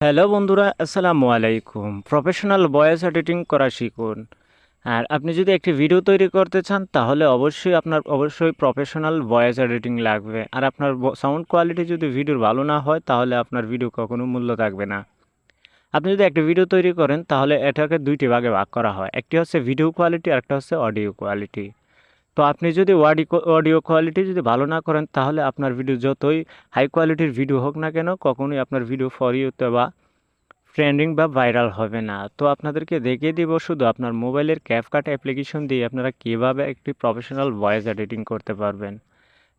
Hello বন্ধুরা, আসসালামু আলাইকুম। প্রফেশনাল ভয়েস এডিটিং করা শিখুন। আর আপনি যদি একটি ভিডিও তৈরি করতে চান, তাহলে অবশ্যই আপনার, অবশ্যই প্রফেশনাল ভয়েস এডিটিং লাগবে। আর আপনার সাউন্ড কোয়ালিটি যদি ভিডিওর ভালো না হয়, তাহলে আপনার ভিডিও কখনো মূল্য থাকবে না। আপনি যদি একটি ভিডিও তৈরি করেন, তাহলে এটাকে দুইটি ভাগে ভাগ করা হয়। একটি হচ্ছে ভিডিও কোয়ালিটি আর একটা হচ্ছে অডিও কোয়ালিটি তো আপনি যদি অডিও কোয়ালিটি যদি ভালো না করেন, তাহলে আপনার ভিডিও যতই হাই কোয়ালিটির ভিডিও হোক না কেন, কখনোই আপনার ভিডিও ফর ইউতে বা ট্রেন্ডিং বা ভাইরাল হবে না। তো আপনাদেরকে দেখিয়ে দিব শুধু আপনার মোবাইলের ক্যাপকাট অ্যাপ্লিকেশন দিয়ে আপনারা কীভাবে একটি প্রফেশনাল ভয়েস এডিটিং করতে পারবেন।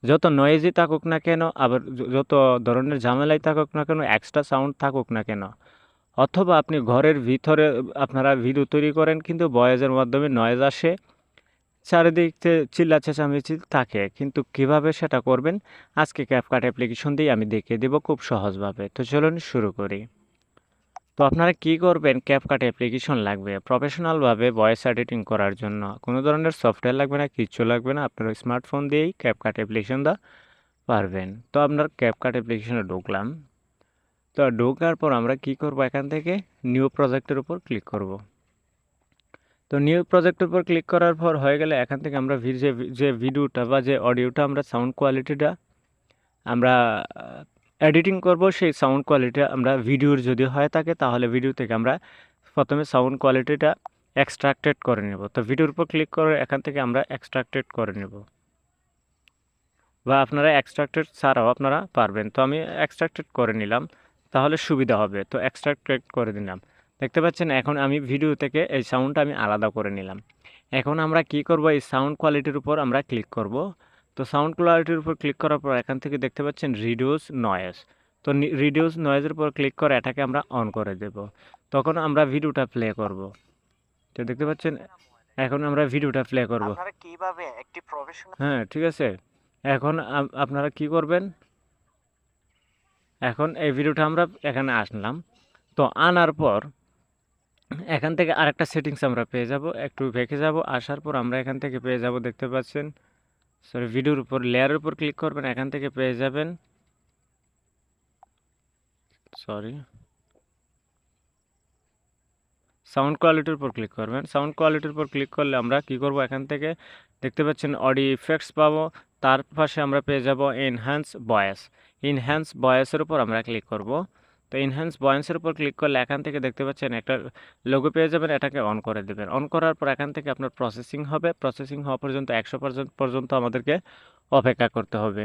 যত নয়েজি থাকুক না কেন, আবার যত ধরনের ঝামেলাই থাকুক না কেন এক্সট্রা সাউন্ড থাকুক না কেন, অথবা আপনি ঘরের ভিতরে আপনারা ভিডিও তৈরি করেন, কিন্তু ভয়েসের মাধ্যমে নয়েজ আসে চারিদিক চিল্লা চেঁচামেচি থাকে, কিন্তু কীভাবে সেটা করবেন? আজকে ক্যাপকাট অ্যাপ্লিকেশন দিয়ে আমি দেখিয়ে দেবো খুব সহজভাবে। তো চলুন শুরু করি। তো আপনারা কি করবেন? ক্যাপকাট অ্যাপ্লিকেশন লাগবে। প্রফেশনালভাবে ভয়েস এডিটিং করার জন্য। কোনো ধরনের সফটওয়্যার লাগবে না, কিচ্ছু লাগবে না। আপনার স্মার্টফোন দিয়েই ক্যাপকাট অ্যাপ্লিকেশনটা পারবেন। তো আপনার ক্যাপকাট অ্যাপ্লিকেশনে ঢুকলাম। তো ঢোকার পর আমরা কি করব এখান থেকে? নিউ প্রজেক্টের উপর ক্লিক করব। তো নিউ প্রজেক্টের উপর ক্লিক করার পর হয়ে গেলে এখান থেকে আমরা যে যে ভিডিওটা বা যে অডিওটা আমরা সাউন্ড কোয়ালিটিটা আমরা এডিটিং করব, সেই সাউন্ড কোয়ালিটি আমরা ভিডিওর যদি হয় থাকে তাহলে ভিডিও থেকে আমরা প্রথমে সাউন্ড কোয়ালিটিটা এক্সট্রাক্টেড করে নেব। তো ভিডিওর উপর ক্লিক করে এখান থেকে আমরা এক্সট্রাক্টেড করে নেব। বা আপনারা এক্সট্রাক্টেড ছাড়াও আপনারা পারবেন। তো আমি এক্সট্রাক্টেড করে নিলাম, তাহলে সুবিধা হবে। তো এক্সট্রাক্টেড করে দিলাম। দেখতে পাচ্ছেন এখন আমি ভিডিও থেকে এই সাউন্ডটা আমি আলাদা করে নিলাম। এখন আমরা কি করব? এই সাউন্ড কোয়ালিটির উপর আমরা ক্লিক করব। তো সাউন্ড কোয়ালিটির উপর ক্লিক করার পর এখান থেকে দেখতে পাচ্ছেন রিডিউস নয়েজ তো রিডিউস নয়েজের উপর ক্লিক করে এটাকে আমরা অন করে দেব। তখন আমরা ভিডিওটা প্লে করব। তো দেখতে পাচ্ছেন এখন আমরা ভিডিওটা প্লে করব। কীভাবে একটি হ্যাঁ ঠিক আছে। এখন আপনারা কি করবেন? এখন এই ভিডিওটা আমরা এখানে আসলাম। তো আনার পর এখান থেকে আরেকটা সেটিংস আমরা পেয়ে যাব। একটু ভেকে যাব। আসার পর আমরা এখান থেকে পেয়ে যাব, দেখতে পাচ্ছেন? সরি ভিডিওর উপর লেয়ারের উপর ক্লিক করবেন, এখান থেকে পেয়ে যাবেন। সরি সাউন্ড কোয়ালিটির উপর ক্লিক করবেন। সাউন্ড কোয়ালিটির উপর ক্লিক করলে আমরা কি করব? এখান থেকে দেখতে পাচ্ছেন অডিও ইফেক্টস পাবো। তার পাশে আমরা পেয়ে যাব এনহ্যান্স ভয়েস ইনহ্যান্স ভয়েসের উপর আমরা ক্লিক করব। তো এনহ্যান্স ভয়েসের উপর ক্লিক করলে এখান থেকে দেখতে পাচ্ছেন একটা লোগো পেয়ে যাবেন, এটাকে অন করে দেবেন। অন করার পর এখান থেকে আপনার প্রসেসিং হবে। প্রসেসিং হওয়া পর্যন্ত একশো পার্সেন্ট পর্যন্ত আমাদেরকে অপেক্ষা করতে হবে।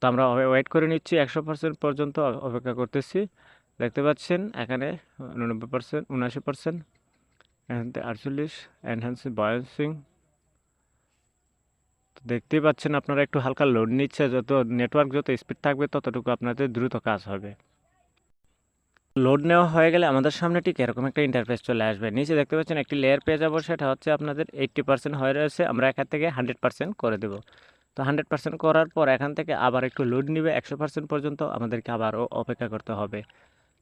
তো আমরা ওয়েট করে নিচ্ছি, একশো পার্সেন্ট পর্যন্ত অপেক্ষা করতেছি। দেখতে পাচ্ছেন এখানে উননব্বই পার্সেন্ট উনআশি পার্সেন্ট এখান থেকে আটচল্লিশ এনহ্যান্স তো দেখতেই পাচ্ছেন আপনারা একটু হালকা লোড নিচ্ছে, যত নেটওয়ার্ক যত স্পিড থাকবে, ততটুকু আপনাদের দ্রুত কাজ হবে। লোড নেওয়া হয়ে গেলে আমাদের সামনে ঠিক এরকম একটা ইন্টারফেস চলে আসবে। নিচে দেখতে পাচ্ছেন একটি লেয়ার পেয়ে যাব, সেটা হচ্ছে আপনাদের এইট্টি পার্সেন্ট হয়ে রয়েছে। আমরা এখান থেকে হান্ড্রেড পার্সেন্ট করে দেবো। তো হান্ড্রেড পার্সেন্ট করার পর এখান থেকে আবার একটু লোড নিবে, একশো পার্সেন্ট পর্যন্ত আমাদেরকে আবারও অপেক্ষা করতে হবে।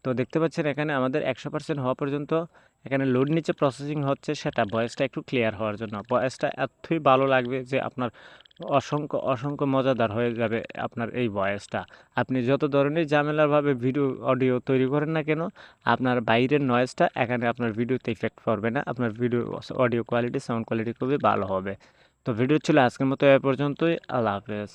তো দেখতে পাচ্ছেন এখানে আমাদের একশো পার্সেন্ট হওয়া পর্যন্ত এখানে লোড নিচে প্রসেসিং হচ্ছে, সেটা ভয়েসটা একটু ক্লিয়ার হওয়ার জন্য। ভয়েসটা এতই ভালো লাগবে যে আপনার অসংখ্য অসংখ্য মজাদার হয়ে যাবে আপনার এই ভয়েসটা আপনি যত ধরনের ঝামেলাভাবে ভিডিও অডিও তৈরি করেন না কেন, আপনার বাইরের নয়েজটা এখানে আপনার ভিডিওতে ইফেক্ট পড়বে না। আপনার video audio quality sound quality খুবই ভালো হবে। তো ভিডিও ছিল আজকের মতো এ পর্যন্তই। আল্লাহ হাফেজ।